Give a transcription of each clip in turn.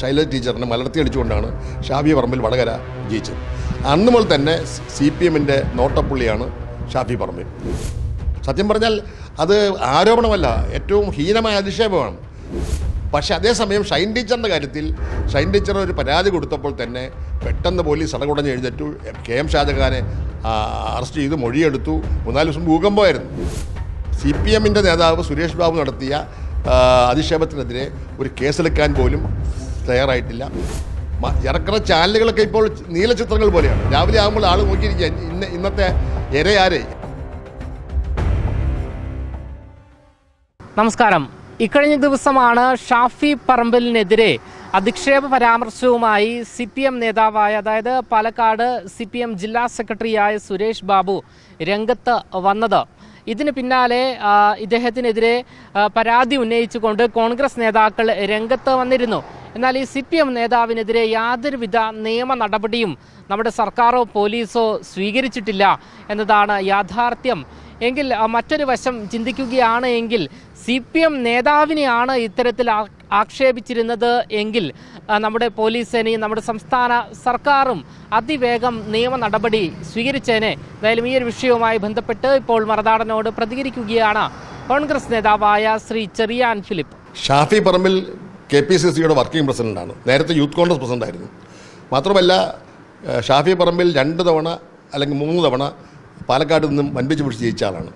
ശൈലജ ടീച്ചറിനെ മലർത്തി അടിച്ചുകൊണ്ടാണ് ഷാഫി പറമ്പിൽ വടകര ജയിച്ചത്. അന്ന് മുതൽ തന്നെ സി പി എമ്മിന്റെ നോട്ടപ്പുള്ളിയാണ് ഷാഫി പറമ്പിൽ. സത്യം പറഞ്ഞാൽ അത് ആരോപണമല്ല ഏറ്റവും ഹീനമായ അധിക്ഷേപമാണ്. പക്ഷേ അതേസമയം ഷൈൻ ടീച്ചറിന്റെ കാര്യത്തിൽ ഷൈൻ ടീച്ചർ ഒരു പരാതി കൊടുത്തപ്പോൾ തന്നെ പെട്ടെന്ന് പോലീസ് അടകുടഞ്ഞ് എഴുന്നേറ്റു. കെ എം ഷാജഹാനെ അറസ്റ്റ് ചെയ്ത് മൊഴിയെടുത്തു. മൂന്നാൽ ദിവസം ഭൂകമ്പമായിരുന്നു. സി പി എമ്മിന്റെ നേതാവ് സുരേഷ് ബാബു നടത്തിയ അധിക്ഷേപത്തിനെതിരെ ഒരു കേസെടുക്കാൻ പോലും തയ്യാറായിട്ടില്ല. ഇറക്കുന്ന ചാനലുകളൊക്കെ ഇപ്പോൾ നീലചിത്രങ്ങൾ പോലെയാണ്. രാവിലെ ആകുമ്പോൾ ആൾ നോക്കിയിരിക്കുക ഇന്ന ഇന്നത്തെ ഇരയാരെ നമസ്കാരം. ഇക്കഴിഞ്ഞ ദിവസമാണ് ഷാഫി പറമ്പലിനെതിരെ അധിക്ഷേപ പരാമർശവുമായി സി പി എം നേതാവായ അതായത് പാലക്കാട് സി പി എം ജില്ലാ സെക്രട്ടറിയായ സുരേഷ് ബാബു രംഗത്ത് വന്നത്. ഇതിന് പിന്നാലെ ഇദ്ദേഹത്തിനെതിരെ പരാതി ഉന്നയിച്ചുകൊണ്ട് കോൺഗ്രസ് നേതാക്കൾ രംഗത്ത് വന്നിരുന്നു. എന്നാൽ ഈ സി പി എം നേതാവിനെതിരെ യാതൊരുവിധ നിയമ നടപടിയും നമ്മുടെ സർക്കാരോ പോലീസോ സ്വീകരിച്ചിട്ടില്ല എന്നതാണ് യാഥാർത്ഥ്യം. എങ്കിൽ മറ്റൊരു വശം ചിന്തിക്കുകയാണ് എങ്കിൽ സി പി എം നേതാവിനെയാണ് ഇത്തരത്തിൽ ആക്ഷേപിച്ചിരുന്നത് എങ്കിൽ നമ്മുടെ പോലീസ് സേനയും നമ്മുടെ സംസ്ഥാന സർക്കാരും അതിവേഗം നിയമ നടപടി സ്വീകരിച്ചേനെ. എന്തായാലും ഈ ഒരു വിഷയവുമായി ബന്ധപ്പെട്ട് ഇപ്പോൾ മറദാടനോട് പ്രതികരിക്കുകയാണ് കോൺഗ്രസ് നേതാവായ Shri Cheriyan Philip. Shafi Parambil K P C സിയുടെ വർക്കിംഗ് പ്രസിഡന്റാണ് നേരത്തെ യൂത്ത് കോൺഗ്രസ് പ്രസിഡന്റായിരുന്നു മാത്രമല്ല ഷാഫി പറമ്പിൽ രണ്ട് തവണ അല്ലെങ്കിൽ മൂന്ന് തവണ പാലക്കാട് നിന്നും വൻപിച്ച് പിടിച്ച് ജയിച്ച ആളാണ്.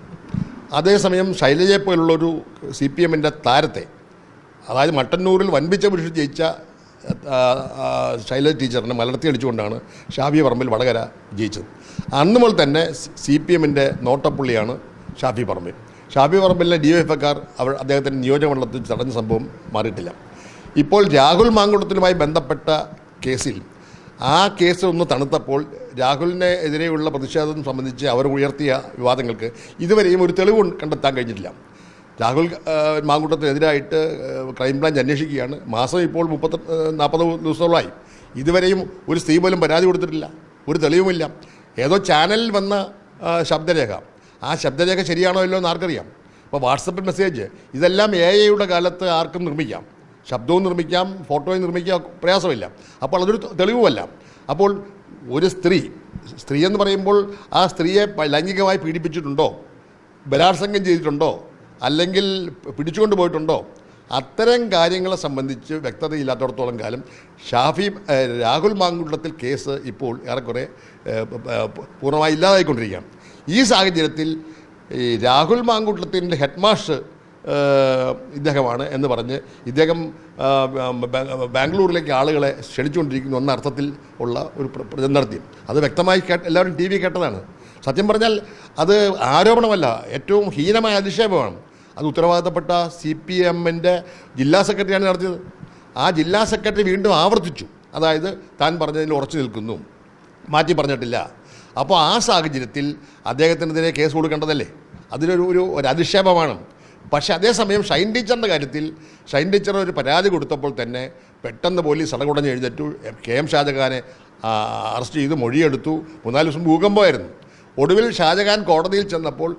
അതേസമയം ശൈലജയെ പോലുള്ളൊരു സി പി എമ്മിന്റെ താരത്തെ അതായത് മട്ടന്നൂരിൽ വൻപിച്ച പിടിച്ച് ജയിച്ച ശൈലജ ടീച്ചറിനെ മലർത്തി അടിച്ചുകൊണ്ടാണ് ഷാഫി പറമ്പിൽ വടകര ജയിച്ചത്. അന്ന് മുതൽ തന്നെ സി പി എമ്മിന്റെ നോട്ടപ്പുള്ളിയാണ് ഷാഫി പറമ്പിൽ. ഷാഫി പറമ്പിലെ ഡി എഫ് എക്കാർ അവർ അദ്ദേഹത്തിന്റെ നിയോജകമണ്ഡലത്തിൽ തടഞ്ഞ സംഭവം മാറിയിട്ടില്ല. ഇപ്പോൾ രാഹുൽ മാങ്കുളത്തിനുമായി ബന്ധപ്പെട്ട കേസിൽ ആ കേസ് ഒന്ന് തണുത്തപ്പോൾ രാഹുലിനെ എതിരെയുള്ള പ്രതിഷേധം സംബന്ധിച്ച് അവർ ഉയർത്തിയ വിവാദങ്ങൾക്ക് ഇതുവരെയും ഒരു തെളിവ് കണ്ടെത്താൻ കഴിഞ്ഞിട്ടില്ല. രാഹുൽ മാങ്കുട്ടത്തിനെതിരായിട്ട് ക്രൈംബ്രാഞ്ച് അന്വേഷിക്കുകയാണ്. മാസം ഇപ്പോൾ മുപ്പത്തി നാൽപ്പത് ദിവസങ്ങളായി. ഇതുവരെയും ഒരു സ്ത്രീ പോലും പരാതി കൊടുത്തിട്ടില്ല. ഒരു തെളിവുമില്ല. ഏതോ ചാനലിൽ വന്ന ശബ്ദരേഖ. ആ ശബ്ദരേഖ ശരിയാണോ ഇല്ലോ എന്ന് ആർക്കറിയാം. അപ്പോൾ വാട്സപ്പിൽ മെസ്സേജ് ഇതെല്ലാം എ ഐയുടെ കാലത്ത് ആർക്കും നിർമ്മിക്കാം. ശബ്ദവും നിർമ്മിക്കാം ഫോട്ടോയും നിർമ്മിക്കാം പ്രയാസമില്ല. അപ്പോൾ അതൊരു തെളിവുമല്ല. അപ്പോൾ ഒരു സ്ത്രീ സ്ത്രീ എന്ന് പറയുമ്പോൾ ആ സ്ത്രീയെ ലൈംഗികമായി പീഡിപ്പിച്ചിട്ടുണ്ടോ? ബലാത്സംഗം ചെയ്തിട്ടുണ്ടോ? അല്ലെങ്കിൽ പിടിച്ചുകൊണ്ട് പോയിട്ടുണ്ടോ? അത്തരം കാര്യങ്ങളെ സംബന്ധിച്ച് വ്യക്തതയില്ലാത്തടത്തോളം കാലം ഷാഫി രാഹുൽ മാങ്കുണ്ടത്തിൽ കേസ് ഇപ്പോൾ ഏറെക്കുറെ പൂർണമായി ഇല്ലാതായിക്കൊണ്ടിരിക്കുകയാണ്. ഈ സാഹചര്യത്തിൽ ഈ രാഹുൽ മാങ്കുട്ടത്തിന്റെ ഹെഡ്മാഷ് ഇദ്ദേഹമാണ് എന്ന് പറഞ്ഞ് ഇദ്ദേഹം ബാംഗ്ലൂരിലേക്ക് ആളുകളെ ക്ഷണിച്ചുകൊണ്ടിരിക്കുന്നു എന്ന അർത്ഥത്തിൽ ഉള്ള ഒരു പ്ര- അത് വ്യക്തമായി കേട്ട് എല്ലാവരും ടി വി കേട്ടതാണ്. സത്യം പറഞ്ഞാൽ അത് ആരോപണമല്ല ഏറ്റവും ഹീനമായ അധിക്ഷേപമാണ്. അത് ഉത്തരവാദിത്തപ്പെട്ട സി പി എമ്മിന്റെ ജില്ലാ സെക്രട്ടറിയാണ് നടത്തിയത്. ആ ജില്ലാ സെക്രട്ടറി വീണ്ടും ആവർത്തിച്ചു. അതായത് താൻ പറഞ്ഞതിൽ ഉറച്ചു നിൽക്കുന്നു. മാറ്റി പറഞ്ഞിട്ടില്ല. അപ്പോൾ ആ സാഹചര്യത്തിൽ അദ്ദേഹത്തിനെതിരെ കേസ് കൊടുക്കേണ്ടതല്ലേ? അതിലൊരു ഒരു ഒരു അധിക്ഷേപമാണ്. പക്ഷേ അതേസമയം ഷൈൻ ടീച്ചറിന്റെ കാര്യത്തിൽ ഷൈൻ ടീച്ചർ ഒരു പരാതി കൊടുത്തപ്പോൾ തന്നെ പെട്ടെന്ന് പോലീസ് അടകുടഞ്ഞ് എഴുന്നേറ്റു. കെ എം ഷാജഹാനെ അറസ്റ്റ് ചെയ്ത് മൊഴിയെടുത്തു. മൂന്നാൽ ദിവസം ഭൂകമ്പമായിരുന്നു ഒടുവിൽ ഷാജഹാൻ കോടതിയിൽ ചെന്നപ്പോൾ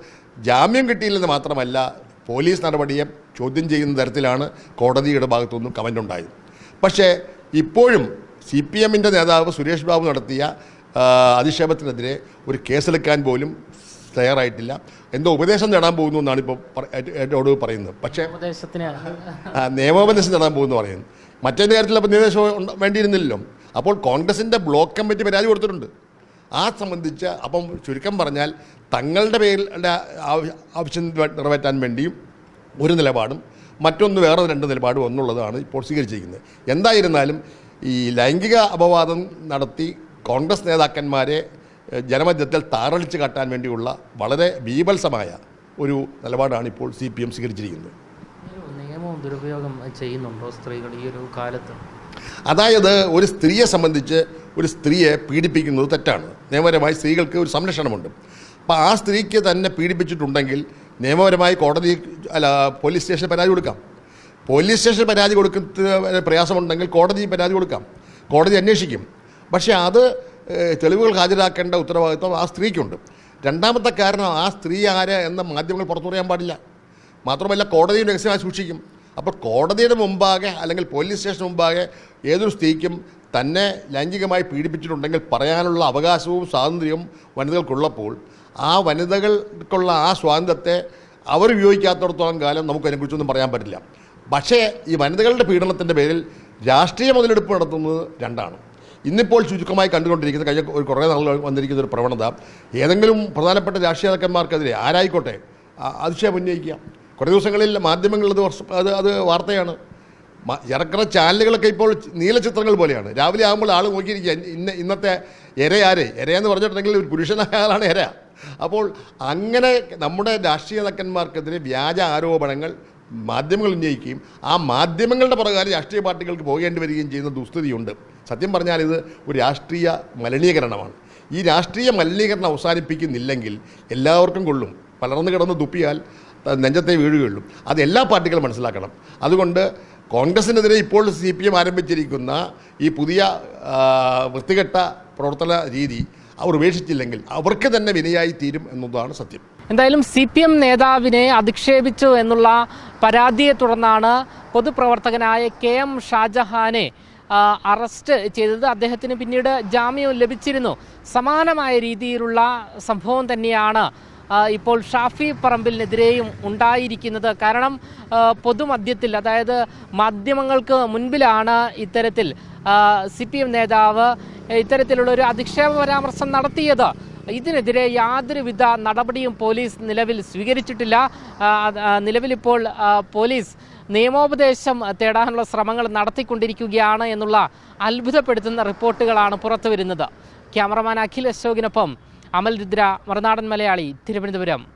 ജാമ്യം കിട്ടിയില്ലെന്ന് മാത്രമല്ല പോലീസ് നടപടിയെ ചോദ്യം ചെയ്യുന്ന തരത്തിലാണ് കോടതിയുടെ ഭാഗത്തുനിന്നും കമന്റ് ഉണ്ടായത്. പക്ഷേ ഇപ്പോഴും സി പി എമ്മിന്റെ നേതാവ് സുരേഷ് ബാബു നടത്തിയ അധിക്ഷേപത്തിനെതിരെ ഒരു കേസെടുക്കാൻ പോലും തയ്യാറായിട്ടില്ല. എന്തോ ഉപദേശം നേടാൻ പോകുന്നു എന്നാണ് ഇപ്പോൾ എന്നോട് പറയുന്നത്. പക്ഷേ ഉപദേശത്തിന് നിയമോപദേശം നേടാൻ പോകുന്നു പറയുന്നു മറ്റേ കാര്യത്തിൽ അപ്പോൾ നിർദ്ദേശം വേണ്ടിയിരുന്നില്ലല്ലോ. അപ്പോൾ കോൺഗ്രസിന്റെ ബ്ലോക്ക് കമ്മിറ്റി പരാതി കൊടുത്തിട്ടുണ്ട്. ആ സംബന്ധിച്ച് അപ്പം ചുരുക്കം പറഞ്ഞാൽ തങ്ങളുടെ പേരിൽ ആവ- ആവശ്യം നിറവേറ്റാൻ വേണ്ടിയും ഒരു നിലപാടും മറ്റൊന്ന് വേറെ രണ്ട് നിലപാടും ഒന്നുള്ളതാണ് ഇപ്പോൾ സ്വീകരിച്ചിരിക്കുന്നത്. എന്തായിരുന്നാലും ഈ ലൈംഗിക അപവാദം നടത്തി കോൺഗ്രസ് നേതാക്കന്മാരെ ജനമധ്യത്തിൽ താറളിച്ച് കാട്ടാൻ വേണ്ടിയുള്ള വളരെ ബീഭത്സമായ ഒരു നിലപാടാണ് ഇപ്പോൾ സി പി എം സ്വീകരിച്ചിരിക്കുന്നത്. നിയമവും ദുരുപയോഗം ചെയ്യുന്നുണ്ടോ സ്ത്രീകൾ ഈ ഒരു കാലത്ത്? അതായത് ഒരു സ്ത്രീയെ സംബന്ധിച്ച് ഒരു സ്ത്രീയെ പീഡിപ്പിക്കുന്നത് തെറ്റാണ്. നിയമപരമായി സ്ത്രീകൾക്ക് ഒരു സംരക്ഷണമുണ്ട്. അപ്പോൾ ആ സ്ത്രീക്ക് തന്നെ പീഡിപ്പിച്ചിട്ടുണ്ടെങ്കിൽ നിയമപരമായി കോടതി അല്ല പോലീസ് സ്റ്റേഷനിൽ പരാതി കൊടുക്കാം. പോലീസ് സ്റ്റേഷനിൽ പരാതി കൊടുക്കുന്ന പ്രയാസമുണ്ടെങ്കിൽ കോടതി പരാതി കൊടുക്കാം. കോടതി അന്വേഷിക്കും. പക്ഷേ അത് തെളിവുകൾ ഹാജരാക്കേണ്ട ഉത്തരവാദിത്വം ആ സ്ത്രീക്കുണ്ട്. രണ്ടാമത്തെ കാരണം ആ സ്ത്രീ ആര് എന്ന മാധ്യമങ്ങൾ പുറത്തു പറയാൻ പാടില്ല. മാത്രമല്ല കോടതിയും രഹസ്യമായി സൂക്ഷിക്കും. അപ്പോൾ കോടതിയുടെ മുമ്പാകെ അല്ലെങ്കിൽ പോലീസ് സ്റ്റേഷൻ മുമ്പാകെ ഏതൊരു സ്ത്രീക്കും തന്നെ ലൈംഗികമായി പീഡിപ്പിച്ചിട്ടുണ്ടെങ്കിൽ പറയാനുള്ള അവകാശവും സ്വാതന്ത്ര്യവും വനിതകൾക്കുള്ളപ്പോൾ ആ വനിതകൾക്കുള്ള ആ സ്വാതന്ത്ര്യത്തെ അവർ ഉപയോഗിക്കാത്തടത്തോളം കാലം നമുക്ക് അതിനെക്കുറിച്ചൊന്നും പറയാൻ പറ്റില്ല. പക്ഷേ ഈ വനിതകളുടെ പീഡനത്തിന്റെ പേരിൽ രാഷ്ട്രീയ മുതലെടുപ്പ് നടത്തുന്നത് രണ്ടാണ്. ഇന്നിപ്പോൾ ചുരുക്കമായി കണ്ടുകൊണ്ടിരിക്കുന്ന കഴിഞ്ഞ ഒരു കുറേ നാളുകൾ വന്നിരിക്കുന്ന ഒരു പ്രവണത ഏതെങ്കിലും പ്രധാനപ്പെട്ട രാഷ്ട്രീയ നേതാക്കന്മാർക്കെതിരെ ആരായിക്കോട്ടെ അതിശയം ഉന്നയിക്കുക. കുറേ ദിവസങ്ങളിൽ മാധ്യമങ്ങളിൽ അത് അത് അത് വാർത്തയാണ്. ഇറക്കുന്ന ചാനലുകളൊക്കെ ഇപ്പോൾ നീലചിത്രങ്ങൾ പോലെയാണ്. രാവിലെ ആകുമ്പോൾ ആൾ നോക്കിയിരിക്കുക ഇന്ന ഇന്നത്തെ എരയാരെ. എരയെന്ന് പറഞ്ഞിട്ടുണ്ടെങ്കിൽ ഒരു പുരുഷനായാലാണ് ഇര അപ്പോൾ അങ്ങനെ നമ്മുടെ രാഷ്ട്രീയ നേതാക്കന്മാർക്കെതിരെ വ്യാജ ആരോപണങ്ങൾ മാധ്യമങ്ങൾ ഉന്നയിക്കുകയും ആ മാധ്യമങ്ങളുടെ പ്രകാരം രാഷ്ട്രീയ പാർട്ടികൾക്ക് പോകേണ്ടി വരികയും ചെയ്യുന്ന ദുസ്ഥിതിയുണ്ട്. സത്യം പറഞ്ഞാൽ ഇത് ഒരു രാഷ്ട്രീയ മലിനീകരണമാണ്. ഈ രാഷ്ട്രീയ മലിനീകരണം അവസാനിപ്പിക്കുന്നില്ലെങ്കിൽ എല്ലാവർക്കും കൊള്ളും. പലർന്നു കിടന്ന് തുപ്പിയാൽ നെഞ്ചത്തെ വീഴുകയുള്ളൂ അത് എല്ലാ പാർട്ടികളും മനസ്സിലാക്കണം. അതുകൊണ്ട് കോൺഗ്രസിനെതിരെ ഇപ്പോൾ സി പി എം ആരംഭിച്ചിരിക്കുന്ന ഈ പുതിയ വൃത്തികെട്ട പ്രവർത്തന രീതി അവർ ഉപേക്ഷിച്ചില്ലെങ്കിൽ അവർക്ക് തന്നെ വിനയായി തീരും എന്നതാണ് സത്യം. എന്തായാലും സി പി എം നേതാവിനെ അധിക്ഷേപിച്ചു എന്നുള്ള പരാതിയെ തുടർന്നാണ് പൊതുപ്രവർത്തകനായ കെ എം ഷാജഹാനെ അറസ്റ്റ് ചെയ്തത് അദ്ദേഹത്തിന് പിന്നീട് ജാമ്യം ലഭിച്ചിരുന്നു. സമാനമായ രീതിയിലുള്ള സംഭവം തന്നെയാണ് ഇപ്പോൾ ഷാഫി പറമ്പിലിനെതിരെയും ഉണ്ടായിരിക്കുന്നത്. കാരണം പൊതുമധ്യത്തിൽ അതായത് മാധ്യമങ്ങൾക്ക് മുൻപിലാണ് ഇത്തരത്തിൽ സി പി എം നേതാവ് ഇത്തരത്തിലുള്ള ഒരു അധിക്ഷേപ പരാമർശം നടത്തിയത്. ഇതിനെതിരെ യാതൊരുവിധ നടപടിയും പോലീസ് നിലവിൽ സ്വീകരിച്ചിട്ടില്ല. നിലവിലിപ്പോൾ പോലീസ് നിയമോപദേശം തേടാനുള്ള ശ്രമങ്ങൾ നടത്തിക്കൊണ്ടിരിക്കുകയാണ് എന്നുള്ള അത്ഭുതപ്പെടുത്തുന്ന റിപ്പോർട്ടുകളാണ് പുറത്തു വരുന്നത് ക്യാമറമാൻ അഖിൽ അശോകിനൊപ്പം അമൽ രുദ്ര മറുനാടൻ മലയാളി തിരുവനന്തപുരം.